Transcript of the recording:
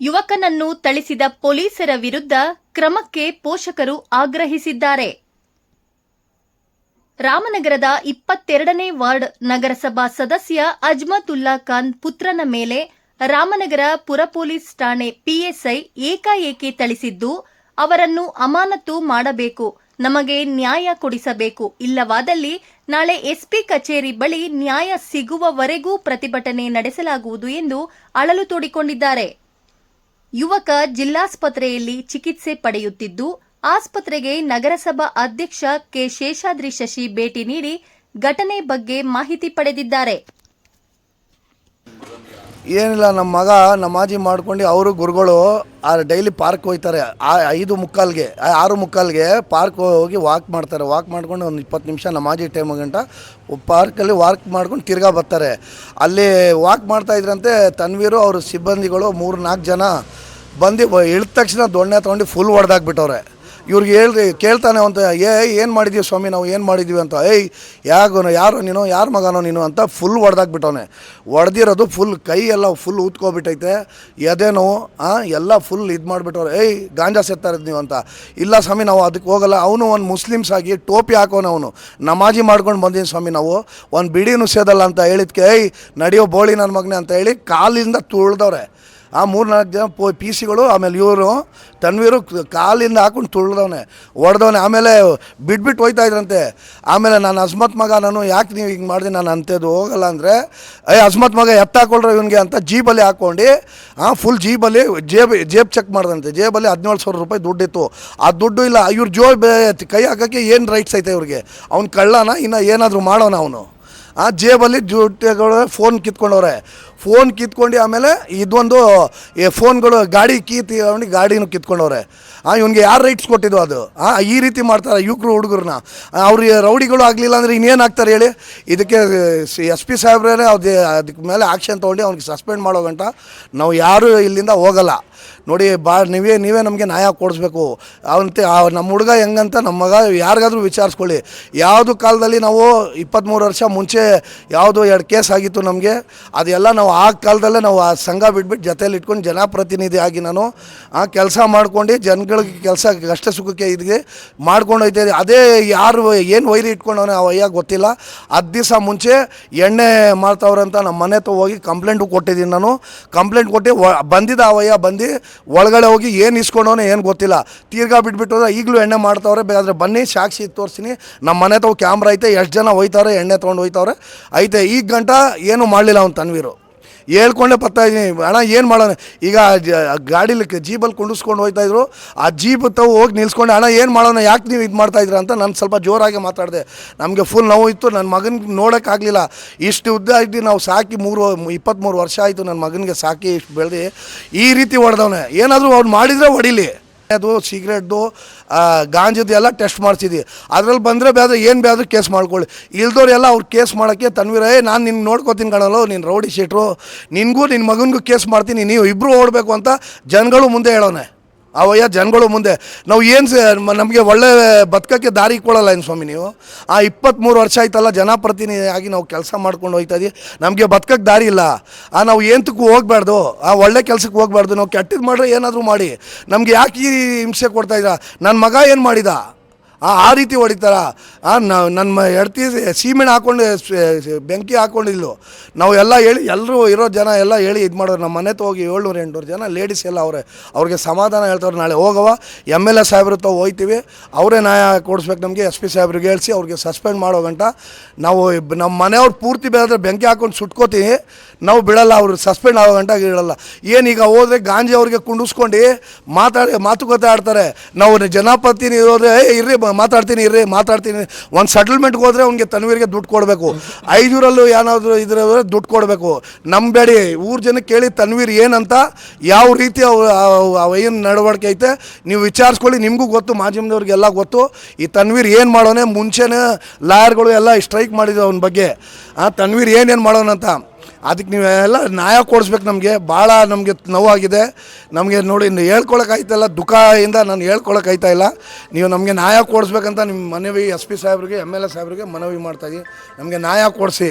ಯುವಕನನ್ನು ಥಳಿಸಿದ ಪೊಲೀಸರ ವಿರುದ್ಧ ಕ್ರಮಕ್ಕೆ ಪೋಷಕರು ಆಗ್ರಹಿಸಿದ್ದಾರೆ. ರಾಮನಗರದ ಇಪ್ಪತ್ತೆರಡನೇ ವಾರ್ಡ್ ನಗರಸಭಾ ಸದಸ್ಯ ಅಜ್ಮತುಲ್ಲಾ ಖಾನ್ ಪುತ್ರನ ಮೇಲೆ ರಾಮನಗರ ಪುರ ಪೊಲೀಸ್ ಠಾಣೆ ಪಿಎಸ್ಐ ಏಕಾಏಕಿ ಥಳಿಸಿದ್ದು, ಅವರನ್ನು ಅಮಾನತು ಮಾಡಬೇಕು, ನಮಗೆ ನ್ಯಾಯ ಕೊಡಿಸಬೇಕು. ಇಲ್ಲವಾದಲ್ಲಿ ನಾಳೆ ಎಸ್ಪಿ ಕಚೇರಿ ಬಳಿ ನ್ಯಾಯ ಸಿಗುವವರೆಗೂ ಪ್ರತಿಭಟನೆ ನಡೆಸಲಾಗುವುದು ಎಂದು ಅಳಲು ತೋಡಿಕೊಂಡಿದ್ದಾರೆ. ಯುವಕ ಜಿಲ್ಲಾಸ್ಪತ್ರೆಯಲ್ಲಿ ಚಿಕಿತ್ಸೆ ಪಡೆಯುತ್ತಿದ್ದು, ಆಸ್ಪತ್ರೆಗೆ ನಗರಸಭಾ ಅಧ್ಯಕ್ಷ ಕೆ. ಶೇಷಾದ್ರಿ ಶಶಿ ಭೇಟಿ ನೀಡಿ ಘಟನೆ ಬಗ್ಗೆ ಮಾಹಿತಿ ಪಡೆದಿದ್ದಾರೆ. ಏನಿಲ್ಲ ನಮ್ಮ ಮಗ ನಮಾಜಿ ಮಾಡ್ಕೊಂಡು ಅವರು ಗುರುಗಳು ಆ ಡೈಲಿ ಪಾರ್ಕ್ ಹೋಗ್ತಾರೆ ಆ ಐದು ಮುಕ್ಕಾಲ್ಗೆ ಆರು ಮುಕ್ಕಾಲ್ಗೆ ಪಾರ್ಕ್ ಹೋಗಿ ವಾಕ್ ಮಾಡ್ತಾರೆ. ವಾಕ್ ಮಾಡ್ಕೊಂಡು ಒಂದು ಇಪ್ಪತ್ತು ನಿಮಿಷ ನಮಾಜಿ ಟೈಮ್ ಗಂಟ ಪಾರ್ಕಲ್ಲಿ ವಾಕ್ ಮಾಡ್ಕೊಂಡು ತಿರ್ಗಾ ಬರ್ತಾರೆ. ಅಲ್ಲಿ ವಾಕ್ ಮಾಡ್ತಾ ಇದ್ರಂತೆ ತನ್ವೀರು, ಅವ್ರ ಸಿಬ್ಬಂದಿಗಳು ಮೂರು ನಾಲ್ಕು ಜನ. ಬಂದು ಇಳಿದ ತಕ್ಷಣ ದೊಣ್ಣೆ ತೊಗೊಂಡು ಫುಲ್ ಹೊಡೆದಾಕ್ಬಿಟ್ಟವ್ರೆ ಇವ್ರಿಗೆ ಹೇಳ್ರಿ, ಕೇಳ್ತಾನೆ ಅಂತ ಏ ಏನು ಮಾಡಿದ್ದೀವಿ ಸ್ವಾಮಿ, ನಾವು ಏನು ಮಾಡಿದ್ದೀವಿ ಅಂತ. ಏಯ್ ಯಾಗೋ ಯಾರು ನೀನು, ಯಾರು ಮಗನೋ ನೀನು ಅಂತ ಫುಲ್ ಹೊಡೆದಾಕ್ಬಿಟ್ಟವನೆ ಹೊಡೆದಿರೋದು ಫುಲ್ ಕೈ ಎಲ್ಲ ಫುಲ್ ಊದ್ಕೊಬಿಟ್ಟೈತೆ. ಎದೆ ನೋವು ಹಾಂ ಎಲ್ಲ ಫುಲ್ ಇದು ಮಾಡಿಬಿಟ್ಟವ್ರೆ. ಏಯ್, ಗಾಂಜಾ ಸೇರ್ತಾ ಇರೋದು ನೀವು ಅಂತ. ಇಲ್ಲ ಸ್ವಾಮಿ, ನಾವು ಅದಕ್ಕೆ ಹೋಗಲ್ಲ. ಅವನು ಒಂದು ಮುಸ್ಲಿಮ್ಸ್ ಆಗಿ ಟೋಪಿ ಹಾಕೋನು ಅವನು. ನಮಾಜಿ ಮಾಡ್ಕೊಂಡು ಬಂದೀನಿ ಸ್ವಾಮಿ ನಾವು. ಒಂದು ಬಿಡಿನೂ ಸೇದಲ್ಲ ಅಂತ ಹೇಳಿದ್ಕೆ, ಏಯ್, ನಡೆಯೋ ಬೋಳಿ ನನ್ನ ಮಗನೇ ಅಂತ ಹೇಳಿ ಕಾಲಿಂದ ತುಳ್ದವ್ರೆ. ಆ ಮೂರು ನಾಲ್ಕು ಜನ ಪೋ ಪಿ ಸಿಗಳು, ಆಮೇಲೆ ಇವರು, ತನ್ವೀರು ಕಾಲಿಂದ ಹಾಕೊಂಡು ತುಳಿದವನೆ ಹೊಡೆದವನೆ ಆಮೇಲೆ ಬಿಟ್ಬಿಟ್ಟು ಹೋಯ್ತಾ ಇದ್ರಂತೆ. ಆಮೇಲೆ ನಾನು ಅಸ್ಮತ್ ಮಗ, ನಾನು ಯಾಕೆ ನೀವು ಹಿಂಗೆ ಮಾಡಿದೆ ನಾನು ಅಂಥದ್ದು ಹೋಗಲ್ಲ ಅಂದರೆ ಅಯ್ಯ ಅಸ್ಮತ್ ಮಗ ಎತ್ತಾಕೊಳ್ರ ಇವನಿಗೆ ಅಂತ ಜೀಬಲ್ಲಿ ಹಾಕ್ಕೊಂಡು ಹಾಂ ಫುಲ್ ಜೀಬಲ್ಲಿ ಜೇಬ್ ಜೇಬ್ ಚೆಕ್ ಮಾಡ್ದಂತೆ. ಜೇಬಲ್ಲಿ ಹದಿನೇಳು ಸಾವಿರ ರೂಪಾಯಿ ದುಡ್ಡಿತ್ತು. ಆ ದುಡ್ಡು ಇಲ್ಲ, ಇವ್ರ ಜೋ ಕೈ ಹಾಕೋಕ್ಕೆ ಏನು ರೈಟ್ಸ್ ಐತೆ ಇವ್ರಿಗೆ? ಅವ್ನು ಕಳ್ಳನ, ಇನ್ನು ಏನಾದರೂ ಮಾಡೋಣ ಅವನು? ಆ ಜೇಬಲ್ಲಿ ಜೂಟೆಗಳು ಫೋನ್ ಕಿತ್ಕೊಂಡವ್ರೆ. ಫೋನ್ ಕಿತ್ಕೊಂಡು ಆಮೇಲೆ ಇದೊಂದು ಫೋನ್ಗಳು ಗಾಡಿ ಕೀ ಅವನಿಗೆ ಗಾಡಿನೂ ಕಿತ್ಕೊಂಡವ್ರೆ. ಆ, ಇವನಿಗೆ ಯಾರು ರೈಟ್ಸ್ ಕೊಟ್ಟಿದ್ದು ಅದು? ಆ, ಈ ರೀತಿ ಮಾಡ್ತಾರೆ ಯುವಕರು ಹುಡುಗರನ್ನ. ಅವ್ರಿಗೆ ರೌಡಿಗಳು ಆಗಲಿಲ್ಲ ಅಂದರೆ ಇನ್ನೇನು ಆಗ್ತಾರೆ ಹೇಳಿ? ಇದಕ್ಕೆ ಎಸ್ ಪಿ ಸಾಹೇಬ್ರೇ ಅದು ಅದಕ್ಕೆ ಮೇಲೆ ಆ್ಯಕ್ಷನ್ ತೊಗೊಂಡು ಅವ್ನಿಗೆ ಸಸ್ಪೆಂಡ್ ಮಾಡೋ ಗಂಟ. ನಾವು ಯಾರೂ ಇಲ್ಲಿಂದ ಹೋಗಲ್ಲ. ನೋಡಿ, ಬಾ, ನೀವೇ ನೀವೇ ನಮಗೆ ನ್ಯಾಯ ಕೊಡಿಸ್ಬೇಕು. ಅವಂತೆ ನಮ್ಮ ಹುಡುಗ ಹೆಂಗಂತ ನಮ್ಮ ಮಗ ಯಾರಿಗಾದ್ರೂ ವಿಚಾರಿಸ್ಕೊಳ್ಳಿ. ಯಾವುದು ಕಾಲದಲ್ಲಿ ನಾವು ಇಪ್ಪತ್ತ್ಮೂರು ವರ್ಷ ಮುಂಚೆ ಯಾವುದು ಎರಡು ಕೇಸ್ ಆಗಿತ್ತು ನಮಗೆ. ಅದೆಲ್ಲ ನಾವು ಆ ಕಾಲದಲ್ಲೇ ನಾವು ಆ ಸಂಘ ಬಿಟ್ಬಿಟ್ಟು ಜೊತೆಯಲ್ಲಿ ಇಟ್ಕೊಂಡು ಜನಪ್ರತಿನಿಧಿ ಆಗಿ ನಾನು, ಆ, ಕೆಲಸ ಮಾಡ್ಕೊಂಡು ಜನಗಳಿಗೆ ಕೆಲಸ, ಕಷ್ಟ ಸುಖಕ್ಕೆ ಇದಿಗೆ ಮಾಡ್ಕೊಂಡು ಹೋಯ್ತಾ ಅದೇ ಯಾರು ಏನು ವೈರಿ ಇಟ್ಕೊಂಡವನೇ ಆ ವಯ್ಯ ಗೊತ್ತಿಲ್ಲ. ಹತ್ತು ದಿವಸ ಮುಂಚೆ ಎಣ್ಣೆ ಮಾಡ್ತಾವ್ರಂತ ನಮ್ಮ ಮನೆ ತಗೋ ಹೋಗಿ ಕಂಪ್ಲೇಂಟು ಕೊಟ್ಟಿದ್ದೀನಿ ನಾನು. ಕಂಪ್ಲೇಂಟ್ ಕೊಟ್ಟು ಬಂದಿದ್ದ ಆ ವಯ್ಯ ಬಂದು ಒಳಗಡೆ ಹೋಗಿ ಏನು ಇಸ್ಕೊಂಡವನೇ ಏನು ಗೊತ್ತಿಲ್ಲ. ತೀರ್ಗಾ ಬಿಟ್ಬಿಟ್ಟು ಈಗಲೂ ಎಣ್ಣೆ ಮಾಡ್ತಾವ್ರೆ. ಬೇಕಾದ್ರೆ ಬನ್ನಿ, ಸಾಕ್ಷಿ ತೋರಿಸ್ತೀನಿ. ನಮ್ಮ ಮನೆ ತಾವು ಕ್ಯಾಮ್ರಾ ಐತೆ, ಎಷ್ಟು ಜನ ಹೋಯ್ತಾವ್ರೆ, ಎಣ್ಣೆ ತೊಗೊಂಡು ಹೋಯ್ತಾವ್ರೆ. ಐತೆ, ಈಗ ಗಂಟ ಏನು ಮಾಡಲಿಲ್ಲ ಅವ್ನು ತನ್ವೀರು. ಹೇಳ್ಕೊಂಡೆ ಪತ್ತಾಯಿದ್ದೀನಿ ಅಣ್ಣ, ಏನು ಮಾಡೋಣ? ಈಗ ಗಾಡೀಲಿ ಜೀಬಲ್ಲಿ ಕುಂಡಿಸ್ಕೊಂಡು ಹೋಗ್ತಾ ಇದ್ರು. ಆ ಜೀಪ್ ತಾವು ಹೋಗಿ ನಿಲ್ಸ್ಕೊಂಡು. ಅಣ್ಣ, ಏನು ಮಾಡೋಣ? ಯಾಕೆ ನೀವು ಇದು ಮಾಡ್ತಾ ಇದ್ದೀರಾ ಅಂತ ನಾನು ಸ್ವಲ್ಪ ಜೋರಾಗಿ ಮಾತಾಡಿದೆ. ನಮಗೆ ಫುಲ್ ನೋವು ಇತ್ತು. ನನ್ನ ಮಗನಿಗೆ ನೋಡೋಕ್ಕಾಗಲಿಲ್ಲ ಇಷ್ಟು ಉದ್ದ ಇದ್ದು ನಾವು ಸಾಕಿ ಮೂರು ಇಪ್ಪತ್ತ್ಮೂರು ವರ್ಷ ಆಯಿತು ನನ್ನ ಮಗನಿಗೆ ಸಾಕಿ ಇಷ್ಟು ಬೆಳೆದು. ಈ ರೀತಿ ಹೊಡೆದವನೇ. ಏನಾದರೂ ಅವ್ನು ಮಾಡಿದರೆ ಹೊಡಿಲಿ. ಅದು ಸಿಗ್ರೆಟ್ದು ಗಾಂಜದ್ದು ಎಲ್ಲ ಟೆಸ್ಟ್ ಮಾಡಿಸಿದ್ವಿ. ಅದ್ರಲ್ಲಿ ಬಂದರೆ ಬೇರೆ, ಏನು ಬೇಕಾದ್ರೂ ಕೇಸ್ ಮಾಡ್ಕೊಳ್ಳಿ. ಇಲ್ದೋರೆಲ್ಲ ಅವ್ರು ಕೇಸ್ ಮಾಡೋಕ್ಕೆ ತನ್ವೀರೇ, ನಾನು ನಿನ್ನ ನೋಡ್ಕೋತೀನಿ ಕಣಲ್ಲೋ, ನೀನು ರೌಡಿ ಶೀಟ್ರು ನಿನಗೂ ನಿನ್ನ ಮಗನಿಗೂ ಕೇಸ್ ಮಾಡ್ತೀನಿ, ನೀವು ಇಬ್ಬರು ಓಡಬೇಕು ಅಂತ ಜನಗಳು ಮುಂದೆ ಹೇಳೋನೆ. ಅವಯ್ಯ ಜನಗಳು ಮುಂದೆ. ನಾವು ಏನು ನಮಗೆ ಒಳ್ಳೆ ಬದುಕಕ್ಕೆ ದಾರಿ ಕೊಡಲ್ಲ ಏನು ಸ್ವಾಮಿ ನೀವು? ಆ ಇಪ್ಪತ್ತ್ಮೂರು ವರ್ಷ ಆಯ್ತಲ್ಲ ಜನಪ್ರತಿನಿಧಿಯಾಗಿ ನಾವು ಕೆಲಸ ಮಾಡ್ಕೊಂಡು ಹೋಗ್ತಾ ಇದ್ದೀವಿ ನಮಗೆ ಬದುಕಕ್ಕೆ ದಾರಿ ಇಲ್ಲ. ಆ ನಾವು ಏಂತಕ್ಕೂ ಹೋಗ್ಬಾರ್ದು. ಆ ಒಳ್ಳೆ ಕೆಲಸಕ್ಕೆ ಹೋಗ್ಬಾರ್ದು. ನಾವು ಕೆಟ್ಟದ್ದು ಮಾಡ್ರೆ ಏನಾದರೂ ಮಾಡಿ. ನಮಗೆ ಯಾಕೆ ಈ ಹಿಂಸೆ ಕೊಡ್ತಾ ಇದ್ದೀರಾ? ನನ್ನ ಮಗ ಏನು ಮಾಡಿದ? ಆ ಆ ರೀತಿ ಹೊಡಿತಾರ. ಆ ನನ್ನ ಹೆಡ್ತಿ ಸೀಮೆಣ್ಣೆ ಹಾಕ್ಕೊಂಡು ಬೆಂಕಿ ಹಾಕೊಂಡಿದ್ಲು ನಾವು ಎಲ್ಲ ಹೇಳಿ ಎಲ್ಲರೂ ಇರೋ ಜನ ಎಲ್ಲ ಹೇಳಿ ಇದು ಮಾಡೋರು. ನಮ್ಮ ಮನೆ ಹೋಗಿ ಏಳ್ನೂರು ಎಂಟುನೂರು ಜನ ಲೇಡೀಸ್ ಎಲ್ಲ ಅವರೇ. ಅವ್ರಿಗೆ ಸಮಾಧಾನ ಹೇಳ್ತಾರೆ ನಾಳೆ ಹೋಗವ ಎಂ ಎಲ್ ಎ ಸಾಹೇಬ್ರ ತಾವು ಹೋಯ್ತೀವಿ. ಅವರೇ ನ್ಯಾಯ ಕೊಡಿಸ್ಬೇಕು ನಮಗೆ. ಎಸ್ ಪಿ ಸಾಹೇಬ್ರಿಗೆ ಹೇಳಿಸಿ ಅವ್ರಿಗೆ ಸಸ್ಪೆಂಡ್ ಮಾಡೋ ಗಂಟ. ನಾವು ನಮ್ಮ ಮನೆಯವ್ರು ಪೂರ್ತಿ ಬೇಕಾದ್ರೆ ಬೆಂಕಿ ಹಾಕೊಂಡು ಸುಟ್ಕೋತೀವಿ ನಾವು ಬಿಡಲ್ಲ ಅವ್ರು ಸಸ್ಪೆಂಡ್ ಆಗೋ ಗಂಟ ಇಡಲ್ಲ ಏನೀಗ ಹೋದ್ರೆ ಗಾಂಜಿ ಅವ್ರಿಗೆ ಕುಂಡಿಸ್ಕೊಂಡು ಮಾತಾಡಿ ಮಾತುಕತೆ ಆಡ್ತಾರೆ. ನಾವು ಜನಪ್ರತಿನಿಧಿ ಹೋದ್ರೆ "ಏ, ಇರ್ರಿ ಬ- ಮಾತಾಡ್ತೀನಿ, ಇರ್ರಿ, ಮಾತಾಡ್ತೀನಿ. ಒಂದು ಸೆಟಲ್ಮೆಂಟ್ಗೆ ಹೋದರೆ ಅವ್ನಿಗೆ ತನ್ವೀರಿಗೆ ದುಡ್ಡು ಕೊಡಬೇಕು. ಐದೂರಲ್ಲೂ ಏನಾದರೂ ಇದ್ರೆ ದುಡ್ಡು ಕೊಡಬೇಕು. ನಂಬೇಡಿ ಊರು ಜನಕ್ಕೆ ಕೇಳಿ ತನ್ವೀರ್ ಏನಂತ, ಯಾವ ರೀತಿ ಅವ ಏನು ನಡವಳಿಕೆ ಐತೆ, ನೀವು ವಿಚಾರಿಸ್ಕೊಳ್ಳಿ, ನಿಮಗೂ ಗೊತ್ತು, ಮಾಧ್ಯಮದವ್ರಿಗೆಲ್ಲ ಗೊತ್ತು. ಈ ತನ್ವೀರ್ ಏನು ಮಾಡೋನೆ, ಮುಂಚೆನೇ ಲಾಯರ್ಗಳು ಎಲ್ಲ ಸ್ಟ್ರೈಕ್ ಮಾಡಿದ್ರು ಅವನ ಬಗ್ಗೆ. ಆ, ತನ್ವೀರ್ ಏನೇನು ಮಾಡೋನಂತ. ಅದಕ್ಕೆ ನೀವೆಲ್ಲ ನ್ಯಾಯ ಕೊಡಿಸ್ಬೇಕು ನಮಗೆ. ಭಾಳ ನಮಗೆ ನೋವಾಗಿದೆ. ನಮಗೆ ನೋಡಿ, ಇನ್ನು ಹೇಳ್ಕೊಳಕ್ಕಾಯ್ತಲ್ಲ ದುಃಖದಿಂದ ನಾನು ಹೇಳ್ಕೊಳಕ್ಕಾಯ್ತಾ ಇಲ್ಲ. ನೀವು ನಮಗೆ ನ್ಯಾಯ ಕೊಡಿಸ್ಬೇಕಂತ ನಿಮ್ಮ ಮನವಿ ಎಸ್ ಪಿ ಸಾಹೇಬ್ರಿಗೆ, ಎಂ ಎಲ್ ಎ ಸಾಹೇಬ್ರಿಗೆ ಮನವಿ ಮಾಡ್ತಾಯಿದ್ದೀನಿ ನಮಗೆ ನ್ಯಾಯ ಕೊಡಿಸಿ.